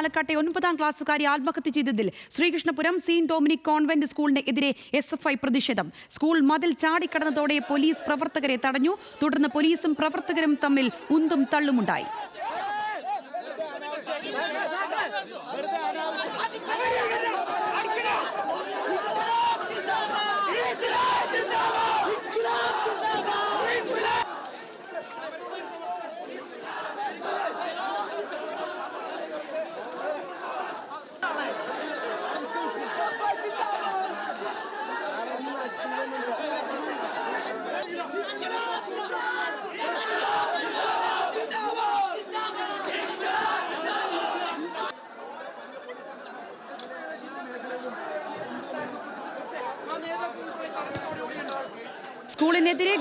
പാലക്കാട്ടെ ഒൻപതാം ക്ലാസ്സുകാരി ആത്മഹത്യ ചെയ്തതിൽ ശ്രീകൃഷ്ണപുരം സെയിന്റ് ഡൊമിനിക് കോൺവെന്റ് സ്കൂളിന് എതിരെ എസ് എഫ് ഐ പ്രതിഷേധം. സ്കൂൾ മതിൽ ചാടിക്കടന്നതോടെ പോലീസ് പ്രവർത്തകരെ തടഞ്ഞു. തുടർന്ന് പോലീസും പ്രവർത്തകരും തമ്മിൽ ഉന്തും തള്ളുമുണ്ടായി. സ്കൂളിനെതിരെ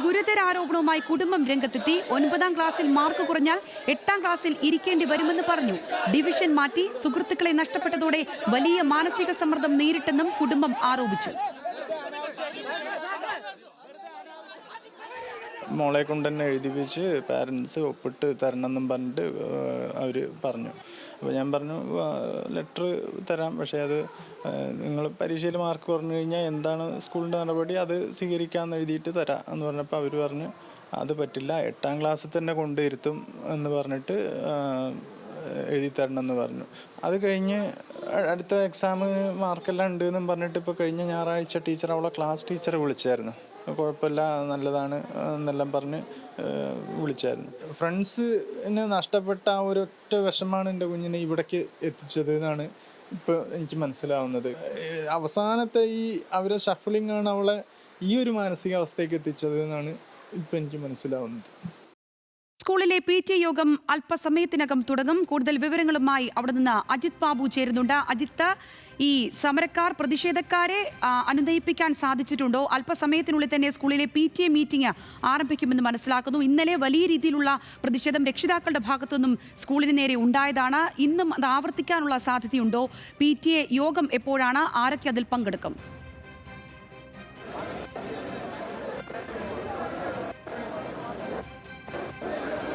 ഗുരുതര ആരോപണവുമായി കുടുംബം രംഗത്തെത്തി. ഒൻപതാം ക്ലാസ്സിൽ മാർക്ക് കുറഞ്ഞാൽ എട്ടാം ക്ലാസ്സിൽ ഇരിക്കേണ്ടി വരുമെന്ന് പറഞ്ഞു. ഡിവിഷൻ മാറ്റി സുഹൃത്തുക്കളെ നഷ്ടപ്പെട്ടതോടെ വലിയ മാനസിക സമ്മർദ്ദം നേരിട്ടെന്നും കുടുംബം ആരോപിച്ചു. മോളെ കൊണ്ട് തന്നെ എഴുതിപ്പിച്ച് പാരൻസ് ഒപ്പിട്ട് തരണം എന്നും പറഞ്ഞിട്ട് അവർ പറഞ്ഞു. അപ്പോൾ ഞാൻ പറഞ്ഞു ലെറ്റർ തരാം. പക്ഷേ അത് നിങ്ങൾ പരീക്ഷയിൽ മാർക്ക് കുറഞ്ഞു കഴിഞ്ഞാൽ എന്താണ് സ്കൂളിന്റെ നടപടി? അത് സ്വീകരിക്കാമെന്ന് എഴുതിയിട്ട് തരാം. എന്ന് പറഞ്ഞപ്പോൾ അവർ പറഞ്ഞു അത് പറ്റില്ല. എട്ടാം ക്ലാസ്സിൽ തന്നെ കൊണ്ടിരുത്തും എന്ന് പറഞ്ഞിട്ട് എഴുതി തരണം എന്ന് പറഞ്ഞു. അത് കഴിഞ്ഞ് അടുത്ത എക്സാമിന് മാർക്കെല്ലാം ഉണ്ട് എന്നും പറഞ്ഞിട്ട് ഇപ്പോൾ കഴിഞ്ഞ ഞായറാഴ്ച ടീച്ചർ അവളെ ക്ലാസ് ടീച്ചറെ വിളിച്ചായിരുന്നു. കുഴപ്പമില്ല നല്ലതാണ് എന്നെല്ലാം പറഞ്ഞ് വിളിച്ചായിരുന്നു. ഫ്രണ്ട്സിന് നഷ്ടപ്പെട്ട ആ ഒരൊറ്റ വിഷമാണ് എന്റെ കുഞ്ഞിനെ ഇവിടേക്ക് എത്തിച്ചത് എന്നാണ് ഇപ്പോൾ എനിക്ക് മനസ്സിലാവുന്നത്. അവസാനത്തെ ഈ അവരെ ഷഫിളിംഗ് ആണ് അവളെ ഈ ഒരു മാനസികാവസ്ഥയ്ക്ക് എത്തിച്ചത് എന്നാണ് ഇപ്പം എനിക്ക് മനസ്സിലാവുന്നത്. സ്കൂളിലെ പി ടി യോഗം അല്പസമയത്തിനകം തുടങ്ങും. കൂടുതൽ വിവരങ്ങളുമായി അവിടെ നിന്ന് അജിത് ബാബു ചേരുന്നുണ്ട്. അജിത്ത് ഈ സമരക്കാർ പ്രതിഷേധക്കാരെ അനുനയിപ്പിക്കാൻ സാധിച്ചിട്ടുണ്ടോ? അല്പസമയത്തിനുള്ളിൽ തന്നെ സ്കൂളിലെ പി ടി എ മീറ്റിംഗ് ആരംഭിക്കുമെന്ന് മനസ്സിലാക്കുന്നു. ഇന്നലെ വലിയ രീതിയിലുള്ള പ്രതിഷേധം രക്ഷിതാക്കളുടെ ഭാഗത്തുനിന്നും സ്കൂളിന് നേരെ ഉണ്ടായതാണ്. ഇന്നും അത് ആവർത്തിക്കാനുള്ള സാധ്യതയുണ്ടോ? പി ടി എ യോഗം എപ്പോഴാണ്? ആരൊക്കെ അതിൽ പങ്കെടുക്കും?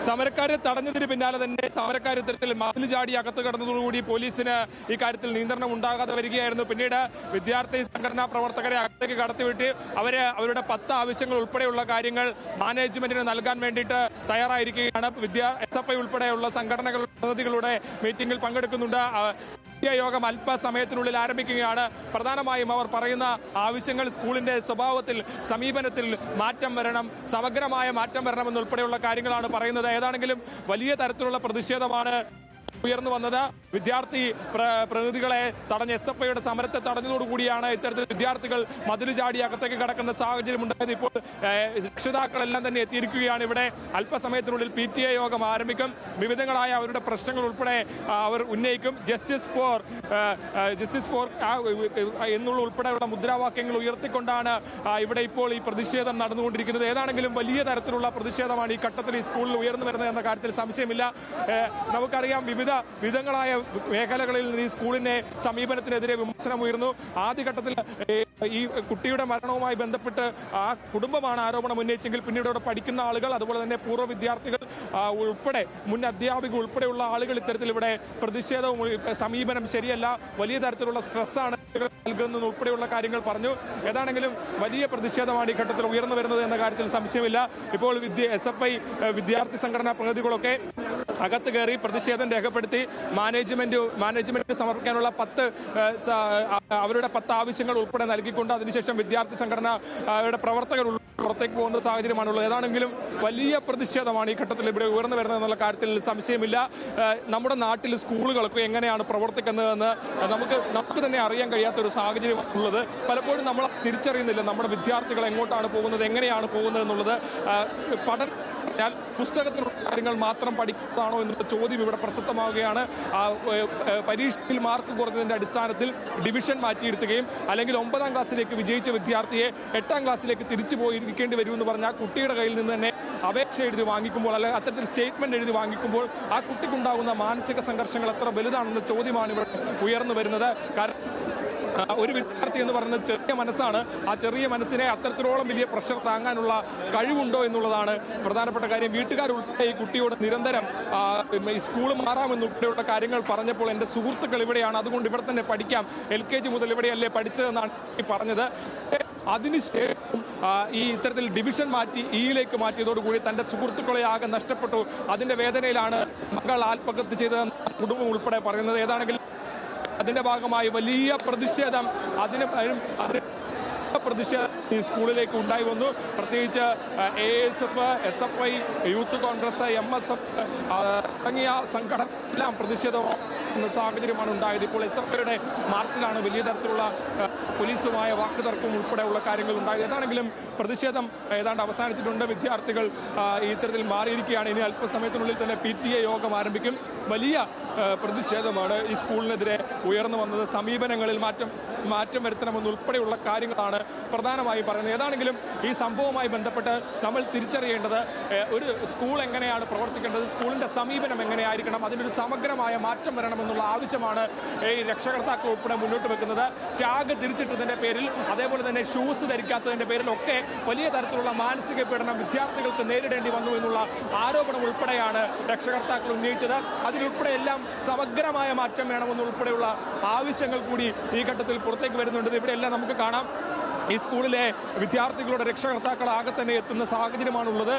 സമരക്കാരെ തടഞ്ഞതിന് പിന്നാലെ തന്നെ സമരക്കാർ ഇത്തരത്തിൽ മതിൽ ചാടി അകത്ത് കടന്നതോടുകൂടി പോലീസിന് ഈ കാര്യത്തിൽ നിയന്ത്രണം ഉണ്ടാകാതെ വരികയായിരുന്നു. പിന്നീട് വിദ്യാർത്ഥി സംഘടനാ പ്രവർത്തകരെ അകത്തേക്ക് കടത്തിവിട്ട് അവർ അവരുടെ പത്ത് ആവശ്യങ്ങൾ ഉൾപ്പെടെയുള്ള കാര്യങ്ങൾ മാനേജ്മെന്റിന് നൽകാൻ വേണ്ടിയിട്ട് തയ്യാറായിരിക്കുകയാണ്. വിദ്യാ എസ് എഫ് ഐ ഉൾപ്പെടെയുള്ള സംഘടനകളുടെ പ്രതിനിധികളുടെ മീറ്റിംഗിൽ പങ്കെടുക്കുന്നുണ്ട്. ആ, യോഗം അല്പസമയത്തിനുള്ളിൽ ആരംഭിക്കുകയാണ്. പ്രധാനമായും അവർ പറയുന്ന ആവശ്യങ്ങൾ സ്കൂളിന്റെ സ്വഭാവത്തിൽ സമീപനത്തിൽ മാറ്റം വരണം സമഗ്രമായ മാറ്റം വരണം വരണമെന്നുൾപ്പെടെയുള്ള കാര്യങ്ങളാണ് പറയുന്നത്. ഏതാണെങ്കിലും വലിയ തരത്തിലുള്ള പ്രതിഷേധമാണ് ഉയർന്നു വന്നത്. വിദ്യാർത്ഥി പ്രതിനിധികളെ തടഞ്ഞ എസ് എഫ് ഐയുടെ സമരത്തെ തടഞ്ഞതോടുകൂടിയാണ് ഇത്തരത്തിൽ വിദ്യാർത്ഥികൾ മതിൽ ചാടി അകത്തേക്ക് കടക്കുന്ന സാഹചര്യം ഉണ്ടായത്. ഇപ്പോൾ രക്ഷിതാക്കളെല്ലാം തന്നെ എത്തിയിരിക്കുകയാണ് ഇവിടെ. അല്പസമയത്തിനുള്ളിൽ പി ടി എ യോഗം ആരംഭിക്കും. വിവിധങ്ങളായ അവരുടെ പ്രശ്നങ്ങൾ ഉൾപ്പെടെ അവർ ഉന്നയിക്കും. ജസ്റ്റിസ് ഫോർ ജസ്റ്റിസ് ഫോർ എന്നുള്ള ഉൾപ്പെടെയുള്ള മുദ്രാവാക്യങ്ങൾ ഉയർത്തിക്കൊണ്ടാണ് ഇവിടെ ഇപ്പോൾ ഈ പ്രതിഷേധം നടന്നുകൊണ്ടിരിക്കുന്നത്. ഏതാണെങ്കിലും വലിയ തരത്തിലുള്ള പ്രതിഷേധമാണ് ഈ ഘട്ടത്തിൽ ഈ സ്കൂളിൽ ഉയർന്നു വരുന്നത് എന്ന കാര്യത്തിൽ സംശയമില്ല. നമുക്കറിയാം വിവിധ വിധങ്ങളായ മേഖലകളിൽ നിന്ന് ഈ സ്കൂളിന്റെ സമീപനത്തിനെതിരെ വിമർശനം ഉയർന്നു ആദ്യഘട്ടത്തിൽ ഈ കുട്ടിയുടെ മരണവുമായി ബന്ധപ്പെട്ട് ആ കുടുംബമാണ് ആരോപണം ഉന്നയിച്ചെങ്കിൽ പിന്നീട് അവിടെ പഠിക്കുന്ന ആളുകൾ അതുപോലെ തന്നെ പൂർവ വിദ്യാർത്ഥികൾ ഉൾപ്പെടെ മുൻ അധ്യാപിക ഉൾപ്പെടെയുള്ള ആളുകൾ ഇത്തരത്തിൽ ഇവിടെ പ്രതിഷേധവും സമീപനം ശരിയല്ല വലിയ തരത്തിലുള്ള സ്ട്രെസ്സാണ് നൽകുന്നത് ഉൾപ്പെടെയുള്ള കാര്യങ്ങൾ പറഞ്ഞു. ഏതാണെങ്കിലും വലിയ പ്രതിഷേധമാണ് ഈ ഘട്ടത്തിൽ ഉയർന്നു വരുന്നത് എന്ന കാര്യത്തിൽ സംശയമില്ല. ഇപ്പോൾ വിദ്യ എസ് എഫ് ഐ വിദ്യാർത്ഥി സംഘടനാ പ്രതിനിധികളൊക്കെ അകത്ത് കയറി പ്രതിഷേധം രേഖപ്പെടുത്തി മാനേജ്മെന്റ് മാനേജ്മെന്റിന് സമർപ്പിക്കാനുള്ള പത്ത് അവരുടെ പത്ത് ആവശ്യങ്ങൾ ഉൾപ്പെടെ നൽകിക്കൊണ്ട് അതിനുശേഷം വിദ്യാർത്ഥി സംഘടനയുടെ പ്രവർത്തകർ പുറത്തേക്ക് പോകുന്ന സാഹചര്യമാണുള്ളത്. ഏതാണെങ്കിലും വലിയ പ്രതിഷേധമാണ് ഈ ഘട്ടത്തിൽ ഇവിടെ ഉയർന്നു വരുന്നത് എന്നുള്ള കാര്യത്തിൽ സംശയമില്ല. നമ്മുടെ നാട്ടിൽ സ്കൂളുകളൊക്കെ എങ്ങനെയാണ് പ്രവർത്തിക്കുന്നതെന്ന് നമുക്ക് നമുക്ക് തന്നെ അറിയാൻ കഴിയാത്ത ഒരു സാഹചര്യം ഉള്ളത് പലപ്പോഴും നമ്മൾ തിരിച്ചറിയുന്നില്ല. നമ്മുടെ വിദ്യാർത്ഥികൾ എങ്ങോട്ടാണ് പോകുന്നത് എങ്ങനെയാണ് പോകുന്നത് എന്നുള്ളത്. പഠന ഞാൻ പുസ്തകത്തിലുള്ള കാര്യങ്ങൾ മാത്രം പഠിക്കുന്നതാണോ എന്നുള്ള ചോദ്യം ഇവിടെ പ്രസക്തമാവുകയാണ്. പരീക്ഷയിൽ മാർക്ക് കുറഞ്ഞതിന്റെ അടിസ്ഥാനത്തിൽ ഡിവിഷൻ മാറ്റിയിരുത്തുകയും അല്ലെങ്കിൽ ഒമ്പതാം ക്ലാസ്സിലേക്ക് വിജയിച്ച വിദ്യാർത്ഥിയെ എട്ടാം ക്ലാസ്സിലേക്ക് തിരിച്ചു പോയിരിക്കേണ്ടി വരുമെന്ന് പറഞ്ഞാൽ കുട്ടിയുടെ കയ്യിൽ നിന്ന് തന്നെ അപേക്ഷ എഴുതി വാങ്ങിക്കുമ്പോൾ അല്ലെങ്കിൽ അത്തരത്തിൽ സ്റ്റേറ്റ്മെന്റ് എഴുതി വാങ്ങിക്കുമ്പോൾ ആ കുട്ടിക്കുണ്ടാകുന്ന മാനസിക സംഘർഷങ്ങൾ എത്ര വലുതാണെന്ന ചോദ്യമാണ് ഇവിടെ ഉയർന്നു വരുന്നത്. കാരണം ഒരു വിദ്യാർത്ഥി എന്ന് പറയുന്നത് ചെറിയ മനസ്സാണ്. ആ ചെറിയ മനസ്സിനെ അത്തരത്തിലോളം വലിയ പ്രഷർ താങ്ങാനുള്ള കഴിവുണ്ടോ എന്നുള്ളതാണ് പ്രധാനപ്പെട്ട കാര്യം. വീട്ടുകാരുൾപ്പെടെ ഈ കുട്ടിയോട് നിരന്തരം സ്കൂൾ മാറാമെന്നുൾപ്പെടെയുള്ള കാര്യങ്ങൾ പറഞ്ഞപ്പോൾ എന്റെ സുഹൃത്തുക്കൾ ഇവിടെയാണ്. അതുകൊണ്ട് ഇവിടെ തന്നെ പഠിക്കാം. എൽ കെ ജി മുതൽ ഇവിടെയല്ലേ പഠിച്ചതെന്നാണ് ഈ പറഞ്ഞത്. അതിനുശേഷം ഈ ഇത്തരത്തിൽ ഡിവിഷൻ മാറ്റി ഇയിലേക്ക് മാറ്റിയതോടുകൂടി തന്റെ സുഹൃത്തുക്കളെ ആകെ നഷ്ടപ്പെട്ടു. അതിന്റെ വേദനയിലാണ് മകൾ ആത്മഹത്യ ചെയ്തതെന്ന് കുടുംബം ഉൾപ്പെടെ പറയുന്നത്. ഏതാണെങ്കിലും അതിന്റെ ഭാഗമായി വലിയ പ്രതിഷേധം അതിന് പ്രതിഷേധം ഈ സ്കൂളിലേക്ക് ഉണ്ടായി വന്നു. പ്രത്യേകിച്ച് A S F S F I youth Congress M S F തുടങ്ങിയ സംഘടന എല്ലാം പ്രതിഷേധം എന്ന സാഹചര്യമാണ് ഉണ്ടായത്. ഇപ്പോൾ എസ് എഫ് ഐയുടെ മാർച്ചിലാണ് വലിയ തരത്തിലുള്ള പോലീസുമായ വാക്കുതർക്കം ഉൾപ്പെടെയുള്ള കാര്യങ്ങൾ ഉണ്ടായത്. ഏതാണെങ്കിലും പ്രതിഷേധം ഏതാണ്ട് അവസാനിച്ചിട്ടുണ്ട്. വിദ്യാർത്ഥികൾ ഇത്തരത്തിൽ മാറിയിരിക്കുകയാണ്. ഇനി അല്പസമയത്തിനുള്ളിൽ തന്നെ പി ടി എ യോഗം ആരംഭിക്കും. വലിയ പ്രതിഷേധമാണ് ഈ സ്കൂളിനെതിരെ ഉയർന്നു വന്നത്. സമീപനങ്ങളിൽ മാറ്റം മാറ്റം വരുത്തണമെന്നുൾപ്പെടെയുള്ള കാര്യങ്ങളാണ് പ്രധാനമായി പറയുന്നത്. ഏതാണെങ്കിലും ഈ സംഭവവുമായി ബന്ധപ്പെട്ട് നമ്മൾ തിരിച്ചറിയേണ്ടത് ഒരു സ്കൂൾ എങ്ങനെയാണ് പ്രവർത്തിക്കേണ്ടത്? സ്കൂളിന്റെ സമീപനം എങ്ങനെയായിരിക്കണം? അതിനൊരു സമഗ്രമായ മാറ്റം വരണമെന്നുള്ള ആവശ്യമാണ് ഈ രക്ഷകർത്താക്കൾ ഉൾപ്പെടെ മുന്നോട്ട് വെക്കുന്നത്. ടാഗ് തിരിച്ചിട്ടതിന്റെ പേരിൽ അതേപോലെ തന്നെ ഷൂസ് ധരിക്കാത്തതിന്റെ പേരിൽ ഒക്കെ വലിയ തരത്തിലുള്ള മാനസിക പീഡനം വിദ്യാർത്ഥികൾക്ക് നേരിടേണ്ടി വന്നു എന്നുള്ള ആരോപണം ഉൾപ്പെടെയാണ് രക്ഷകർത്താക്കൾ ഉന്നയിച്ചത്. അതിലുൾപ്പെടെ എല്ലാം സമഗ്രമായ മാറ്റം വേണമെന്നുൾപ്പെടെയുള്ള ആവശ്യങ്ങൾ കൂടി ഈ ഘട്ടത്തിൽ പുറത്തേക്ക് വരുന്നുണ്ട്. ഇവിടെയെല്ലാം നമുക്ക് കാണാം. ഈ സ്കൂളിലെ വിദ്യാർത്ഥികളുടെ രക്ഷകർത്താക്കളാകെ തന്നെ എത്തുന്ന സാഹചര്യമാണുള്ളത്.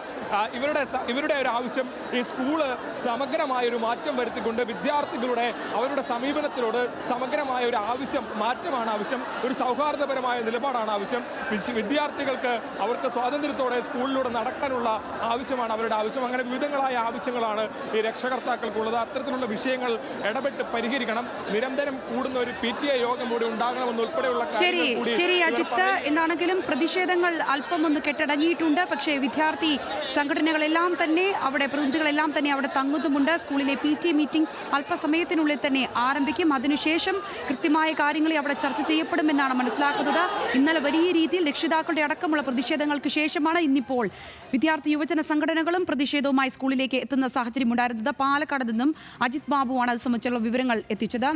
ഇവരുടെ ഇവരുടെ ഒരു ആവശ്യം ഈ സ്കൂൾ സമഗ്രമായ ഒരു മാറ്റം വരുത്തിക്കൊണ്ട് വിദ്യാർത്ഥികളുടെ അവരുടെ സമീപനത്തിനോട് സമഗ്രമായ ഒരു ആവശ്യം മാറ്റമാണ് ആവശ്യം ഒരു സൗഹാർദ്ദപരമായ നിലപാടാണ് ആവശ്യം. വിദ്യാർത്ഥികൾക്ക് അവർക്ക് സ്വാതന്ത്ര്യത്തോടെ സ്കൂളിലൂടെ നടക്കാനുള്ള ആവശ്യമാണ് അവരുടെ ആവശ്യം. അങ്ങനെ വിവിധങ്ങളായ ആവശ്യങ്ങളാണ് ഈ രക്ഷകർത്താക്കൾക്കുള്ളത്. അത്തരത്തിലുള്ള വിഷയങ്ങൾ ഇടപെട്ട് പരിഹരിക്കണം. നിരന്തരം കൂടുന്ന ഒരു പി ടി എ യോഗം കൂടി ഉണ്ടാകണമെന്നുൾപ്പെടെയുള്ള ശരി കാര്യങ്ങൾ കൂടി ശരി അജിത്ത്. എന്നാണെങ്കിലും പ്രതിഷേധങ്ങൾ അല്പം ഒന്ന് കെട്ടടങ്ങിയിട്ടുണ്ട്. പക്ഷേ വിദ്യാർത്ഥി സംഘടനകളെല്ലാം തന്നെ അവിടെ പ്രതിനിധികളെല്ലാം തന്നെ അവിടെ തങ്ങുന്നുമുണ്ട്. സ്കൂളിലെ പി ടി മീറ്റിംഗ് അല്പസമയത്തിനുള്ളിൽ തന്നെ ആരംഭിക്കും. അതിനുശേഷം കൃത്യമായ കാര്യങ്ങളെ അവിടെ ചർച്ച ചെയ്യപ്പെടുമെന്നാണ് മനസ്സിലാക്കുന്നത്. ഇന്നലെ വലിയ രീതിയിൽ രക്ഷിതാക്കളുടെ അടക്കമുള്ള പ്രതിഷേധങ്ങൾക്ക് ശേഷമാണ് ഇന്നിപ്പോൾ വിദ്യാർത്ഥി യുവജന സംഘടനകളും പ്രതിഷേധവുമായി സ്കൂളിലേക്ക് എത്തുന്ന സാഹചര്യം ഉണ്ടായിരുന്നത് പാലക്കാട് നിന്നും അജിത് ബാബുവാണ് അത് സംബന്ധിച്ചുള്ള വിവരങ്ങൾ എത്തിച്ചത്.